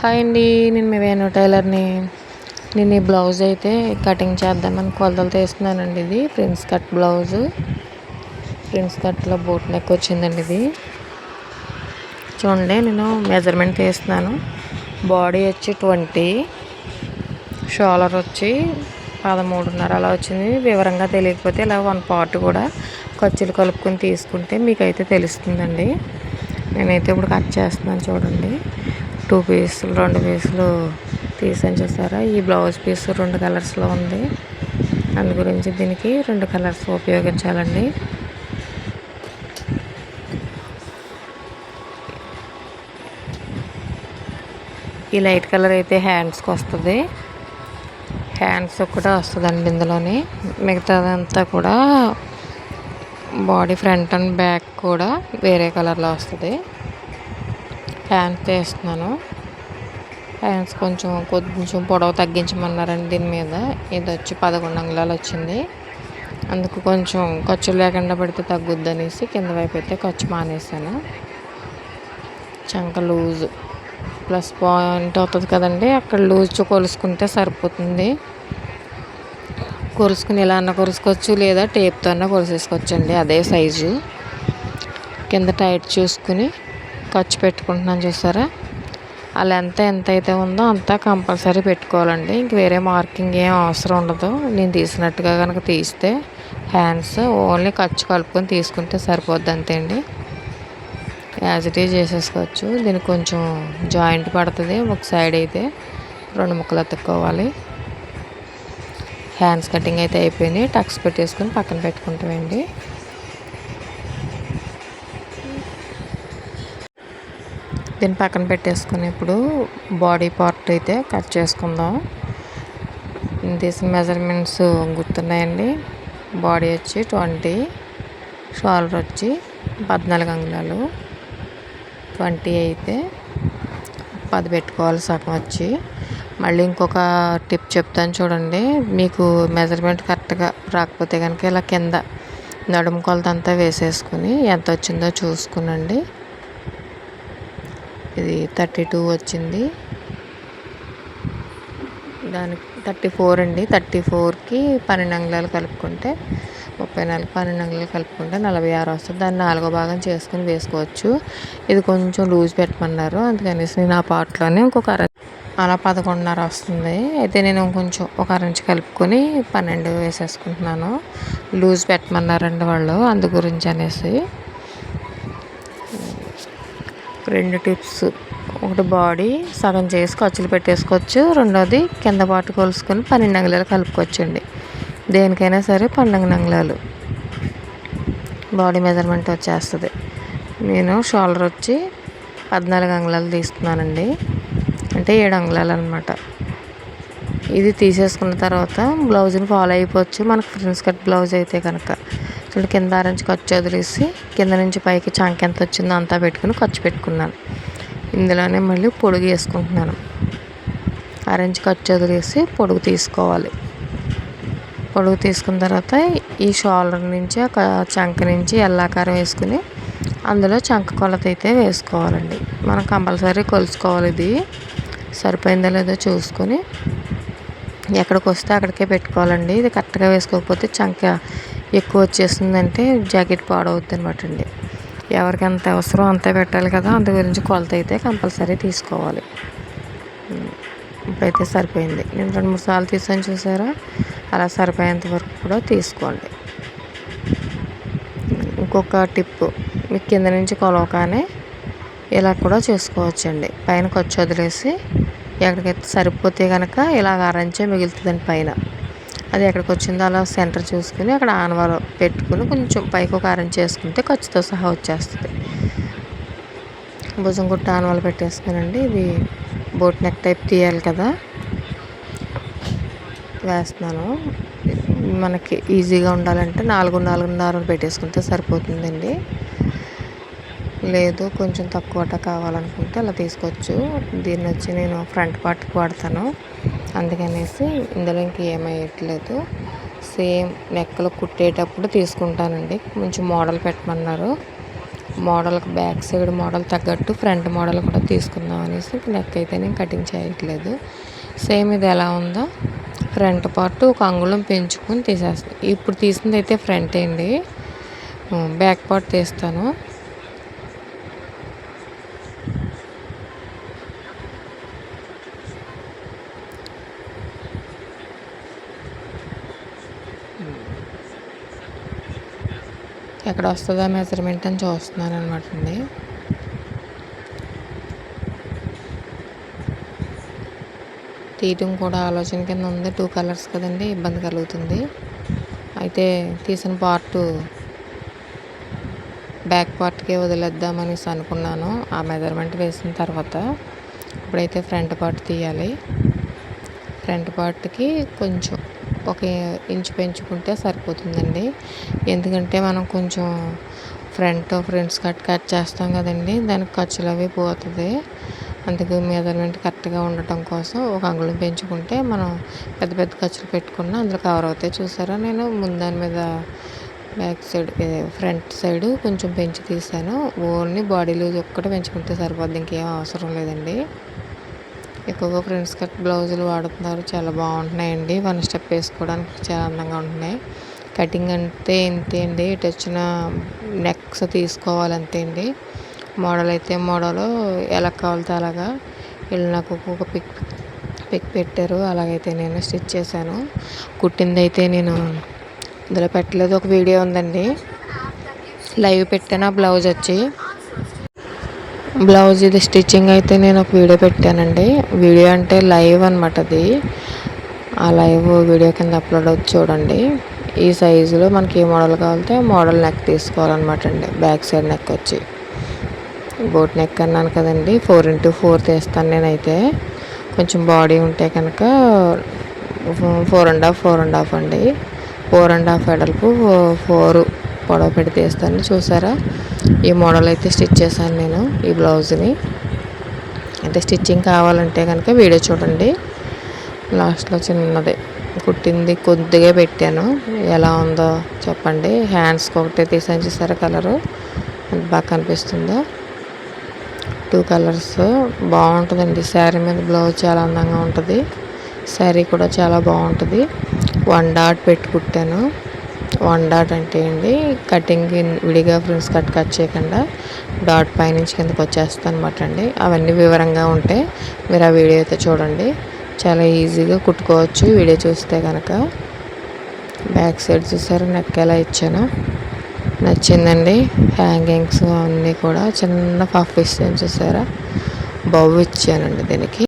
Hi అండి నేను మీ వేణు టైలర్ని. నేను ఈ బ్లౌజ్ అయితే కటింగ్ చేద్దామని కొలతలు తీస్తున్నానండి ఇది. Prince cut blouse. ప్రిన్స్ కట్లో బోట్ నెక్ వచ్చిందండి ఇది. చూడండి నేను మెజర్మెంట్ తీస్తున్నాను బాడీ వచ్చి ట్వంటీ షోలర్ వచ్చి పదమూడున్నర అలా వచ్చింది. వివరంగా తెలియకపోతే ఇలా వన్ పార్ట్ కూడా ఖర్చులు కలుపుకొని తీసుకుంటే మీకైతే తెలుస్తుందండి. నేనైతే ఇప్పుడు కట్ చేస్తున్నాను చూడండి. టూ పీసులు రెండు పీసులు తీసాను చూసారా ఈ బ్లౌజ్ పీస్ రెండు కలర్స్లో ఉంది. అందు గురించి దీనికి రెండు కలర్స్ ఉపయోగించాలండి. ఈ లైట్ కలర్ అయితే హ్యాండ్స్కి వస్తుంది. హ్యాండ్స్ కూడా వస్తుందండి ఇందులోని. మిగతాదంతా కూడా బాడీ ఫ్రంట్ అండ్ బ్యాక్ కూడా వేరే కలర్లో వస్తుంది. హ్యాండ్స్ తీస్తున్నాను ప్యాన్స్ కొంచెం కొంచెం పొడవు తగ్గించమన్నారండి దీని మీద. ఇది వచ్చి పదకొండు అంగుళాలు వచ్చింది. అందుకు కొంచెం ఖర్చు లేకుండా పడితే తగ్గుద్ది అనేసి కింద వైపు అయితే ఖర్చు మానేసాను చంక లూజ్. ప్లస్ పాయింట్ అవుతుంది కదండి అక్కడ లూజ్ కొలుసుకుంటే సరిపోతుంది. కొలుసుకుని ఎలా అన్న కొలుసుకోవచ్చు లేదా టేప్తో అన్న కొలిసేసుకోవచ్చు అండి అదే సైజు. కింద టైట్ చూసుకుని ఖర్చు పెట్టుకుంటున్నాను చూసారా? అలా ఎంత ఎంత అయితే ఉందో అంతా కంపల్సరీ పెట్టుకోవాలండి. ఇంక వేరే మార్కింగ్ ఏం అవసరం ఉండదు. నేను తీసినట్టుగా కనుక తీస్తే హ్యాండ్స్ ఓన్లీ ఖర్చు కలుపుకొని తీసుకుంటే సరిపోద్ది అంతే అండి యాజ్ ఇట్ ఈజ్ చేసేసుకోవచ్చు. దీనికి కొంచెం జాయింట్ పడుతుంది. ఒక సైడ్ అయితే రెండు ముక్కలు అతుక్కోవాలి. హ్యాండ్స్ కటింగ్ అయితే అయిపోయింది. టక్స్ పెట్టేసుకొని పక్కన పెట్టుకుంటామండి. దీన్ని పక్కన పెట్టేసుకుని ఇప్పుడు బాడీ పార్ట్ అయితే కట్ చేసుకుందాం. తీసిన మెజర్మెంట్స్ గుర్తున్నాయండి. బాడీ వచ్చి ట్వంటీ షోల్డర్ వచ్చి పద్నాలుగు అంగుళాలు. ట్వంటీ అయితే పది పెట్టుకోవాలి సగం వచ్చి. మళ్ళీ ఇంకొక టిప్ చెప్తాను చూడండి. మీకు మెజర్మెంట్ కరెక్ట్గా రాకపోతే కనుక ఇలా కింద నడుము కొలత అంతా వేసేసుకుని ఎంత వచ్చిందో చూసుకునండి. ఇది థర్టీ టూ వచ్చింది. దానికి థర్టీ ఫోర్ అండి. థర్టీ ఫోర్కి పన్నెండు అంగుళాలు కలుపుకుంటే ముప్పై నాలుగు పన్నెండు అంగుళాలు కలుపుకుంటే నలభై ఆరు వస్తుంది. దాన్ని నాలుగో భాగం చేసుకుని వేసుకోవచ్చు. ఇది కొంచెం లూజ్ పెట్టమన్నారు. అందుకనేసి నేను ఆ పార్ట్లోనే ఇంకొక అర అలా పదకొండున్నర వస్తుంది. అయితే నేను కొంచెం ఒక అరంచి కలుపుకొని పన్నెండు వేసేసుకుంటున్నాను. లూజ్ పెట్టమన్నారండి వాళ్ళు. అందు గురించి అనేసి. రెండు టిప్స్. ఒకటి బాడీ సగం చేసి ఖర్చులు పెట్టేసుకోవచ్చు. రెండోది కింద పాటు కొలుసుకొని పన్నెండు అంగుళాలు కలుపుకోవచ్చండి. దేనికైనా సరే పన్నెండు అంగుళాలు. బాడీ మెజర్మెంట్ వచ్చేస్తుంది. నేను షోల్డర్ వచ్చి పద్నాలుగు అంగుళాలు తీసుకున్నానండి అంటే ఏడు అంగుళాలు అనమాట ఇది తీసేసుకున్న తర్వాత బ్లౌజ్ని ఫాలో అయిపోవచ్చు. మనకు ఫ్రెండ్స్ కట్ బ్లౌజ్ అయితే కనుక. ఇప్పుడు కింద నుంచి ఖర్చు వదిలేసి కింద నుంచి పైకి చంక ఎంత వచ్చిందో అంతా పెట్టుకుని ఖర్చు పెట్టుకున్నాను. ఇందులోనే మళ్ళీ పొడుగు వేసుకుంటున్నాను. అరెంజ్ ఖర్చు వదిలేసి పొడుగు తీసుకోవాలి. పొడుగు తీసుకున్న తర్వాత ఈ షోల్డర్ నుంచి ఒక చంక నుంచి ఎల్లాకారం వేసుకుని అందులో చంక కొలత అయితే వేసుకోవాలండి. మనం కంపల్సరీ కొలుసుకోవాలి ఇది. సరిపోయిందో లేదో చూసుకొని ఎక్కడికి వస్తే అక్కడికే పెట్టుకోవాలండి. ఇది కరెక్ట్గా వేసుకోకపోతే చంక ఎక్కువ వచ్చేసిందంటే జాకెట్ పాడవుద్ది అనమాట అండి. ఎవరికి ఎంత అవసరం అంతే పెట్టాలి కదా అందు గురించి కొలత అయితే కంపల్సరీ తీసుకోవాలి. ఇప్పుడైతే సరిపోయింది. నేను రెండు మూడు సార్లు తీసాను చూసారా? అలా సరిపోయేంత వరకు కూడా తీసుకోండి. ఇంకొక టిప్ మీకు కింద నుంచి కొలవగానే ఇలా కూడా చేసుకోవచ్చండి. పైన ఖర్చు వదిలేసి ఎక్కడికైతే సరిపోతే కనుక ఇలాగ అరంచే మిగులుతుందండి పైన. అది ఎక్కడికి వచ్చిందో అలా సెంటర్ చూసుకుని అక్కడ ఆనవాలు పెట్టుకుని కొంచెం పైకి ఒక అరెంజ్ చేసుకుంటే ఖర్చుతో సహా వచ్చేస్తుంది. భుజం గుట్ట ఆనవాలు పెట్టేసుకునండి ఇది బోట్ నెక్ టైప్ తీయాలి కదా. వేస్తున్నాను. మనకి ఈజీగా ఉండాలంటే నాలుగు నాలుగున్నర పెట్టేసుకుంటే సరిపోతుందండి. లేదు కొంచెం తక్కువట కావాలనుకుంటే అలా తీసుకోవచ్చు. దీన్ని వచ్చి నేను ఫ్రంట్ పార్ట్కి వాడతాను. అందుకనేసి ఇందులో ఇంక ఏమయ్యట్లేదు సేమ్ నెక్కలు కుట్టేటప్పుడు తీసుకుంటానండి. కొంచెం మోడల్ పెట్టమన్నారు. మోడల్కి బ్యాక్ సైడ్ మోడల్ తగ్గట్టు ఫ్రంట్ మోడల్ కూడా తీసుకుందాం అనేసి నెక్ అయితే నేను కటింగ్ చేయట్లేదు. సేమ్ ఇది ఎలా ఉందో ఫ్రంట్ పార్ట్ ఒక అంగుళం పెంచుకొని తీసేస్తాను ఇప్పుడు తీసింది అయితే ఫ్రంట్ అండి. బ్యాక్ పార్ట్ తీస్తాను. ఎక్కడ వస్తుందా మెజర్మెంట్ అని చూస్తున్నాను అనమాట అండి. తీయటం కూడా ఆలోచన కింద ఉంది. టూ కలర్స్ కదండి ఇబ్బంది కలుగుతుంది. అయితే తీసిన పార్ట్ బ్యాక్ పార్ట్కే వదిలేద్దామనేసి అనుకున్నాను. ఆ మెజర్మెంట్ వేసిన తర్వాత ఇప్పుడైతే ఫ్రంట్ పార్ట్ తీయాలి. ఫ్రంట్ పార్ట్కి కొంచెం ఒక ఇంచు పెంచుకుంటే సరిపోతుందండి. ఎందుకంటే మనం కొంచెం ఫ్రంట్ ఫ్రంట్స్ కట్ కట్ చేస్తాం కదండి దానికి ఖర్చులు అవి పోతుంది. అందుకు మెజర్మెంట్ కరెక్ట్గా ఉండటం కోసం ఒక అంగుళం పెంచుకుంటే మనం పెద్ద పెద్ద ఖర్చులు పెట్టుకున్న అందులో కవర్ అవుతాయి. చూసారా? నేను ముందు దాని మీద బ్యాక్ సైడ్ ఫ్రంట్ సైడ్ కొంచెం పెంచి తీసాను. ఓన్లీ బాడీ లూజ్ ఒక్కటే పెంచుకుంటే సరిపోద్ది ఇంకేం అవసరం లేదండి. ఎక్కువగా ఫ్రెండ్స్ కట్ బ్లౌజులు వాడుతున్నారు. చాలా బాగుంటున్నాయండి. వన్ స్టెప్ వేసుకోవడానికి చాలా అందంగా ఉంటున్నాయి. కటింగ్ అంటే ఇంతే అండి. ఇటు వచ్చిన నెక్స్ తీసుకోవాలి అంతే అండి. మోడల్ అయితే మోడల్ ఎలా కావాలితే అలాగా. వీళ్ళు నాకు ఒక్కొక్క పిక్ పిక్ పెట్టారు. అలాగైతే నేను స్టిచ్ చేశాను. కుట్టింది అయితే నేను ఇందులో పెట్టలేదు. ఒక వీడియో ఉందండి. లైవ్ పెట్టాను. ఆ బ్లౌజ్ వచ్చి బ్లౌజ్ ఇది స్టిచ్చింగ్ అయితే నేను ఒక వీడియో పెట్టానండి. వీడియో అంటే లైవ్ అనమాట అది. ఆ లైవ్ వీడియో కింద అప్లోడ్ అవుతుంది చూడండి. ఈ సైజులో మనకి ఏ మోడల్ కావాలంటే మోడల్ నెక్ తీసుకోవాలన్నమాట అండి. బ్యాక్ సైడ్ నెక్ వచ్చి. బోట్ నెక్ అన్నాను కదండి. ఫోర్ ఇంటూ ఫోర్ తీస్తాను నేనైతే. కొంచెం బాడీ ఉంటే కనుక four and half four and half అండి. ఫోర్ అండ్ హాఫ్ ఎడల్పు ఫోర్ పొడవ పెట్టి తీస్తాను చూసారా? ఈ మోడల్ అయితే స్టిచ్ చేశాను నేను ఈ బ్లౌజ్ని. అయితే స్టిచ్చింగ్ కావాలంటే కనుక వీడియో చూడండి. లాస్ట్లో చిన్నది కుట్టింది కొద్దిగా పెట్టాను. ఎలా ఉందో చెప్పండి. హ్యాండ్స్కి ఒకటే తీసాను చూసారా కలరు? ఎంత బాగా కనిపిస్తుందో? టూ కలర్స్ బాగుంటుందండి. శారీ మీద బ్లౌజ్ చాలా అందంగా ఉంటుంది. శారీ కూడా చాలా బాగుంటుంది. వన్ డాట్ పెట్టి కుట్టాను. వన్ డాట్ అంటే అండి కటింగ్ విడిగా ఫ్రెండ్స్ కట్ కట్ చేయకుండా డాట్ పైనుంచి కిందకి వచ్చేస్తాను అనమాట అండి. అవన్నీ వివరంగా ఉంటే మీరు ఆ వీడియో అయితే చూడండి. చాలా ఈజీగా కుట్టుకోవచ్చు. వీడియో చూస్తే కనుక బ్యాక్ సైడ్ చూసారు? నెక్ ఎలా ఇచ్చాను. నచ్చిందండి. హ్యాంగింగ్స్ అన్నీ కూడా చిన్న పఫ్ ఇస్తాను చూసారా? బౌ ఇచ్చానండి దీనికి.